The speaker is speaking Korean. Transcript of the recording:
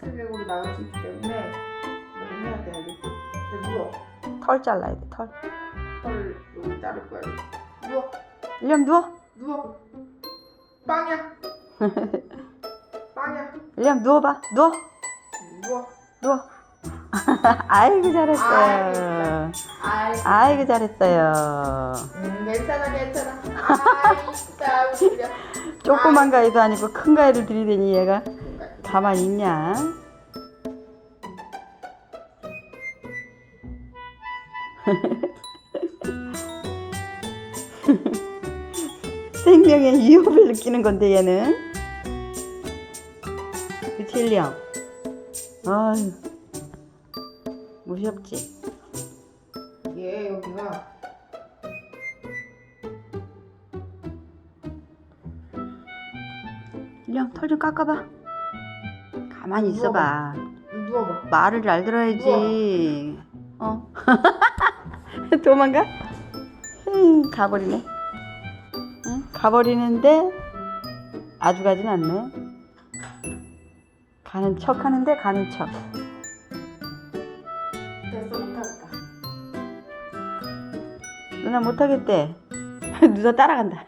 스트레고로 나올 수 있기 때문에 이거는 해야 돼 알겠지? 근데 누워 털 잘라야 돼, 털. 털 여기 자를 거야 누워 일령 누워. 누워 빵이야 빵이야 일령 누워봐. 누워. 누워 누워. 아이고, 잘했어요. 아이 아이고, 잘했어요. 음, 괜찮아 괜찮아 아이 진짜 웃겨 조그만 가위도 아니고 큰 가위를 들이대니 얘가 가만히 있냐? 생명의 위협을 느끼는 건데 얘는? 그치 일령 아유 무섭지. 얘 여기가 일령 털 좀 깎아봐 가만히 있어봐 누워봐 말을 잘 들어야지. 어? 도망가? 흠, 가버리네. 응? 가버리는데 아주 가진 않네. 가는 척 하는데 가는 척. 됐어 못하겠다 누나 못하겠대. 누나 따라간다.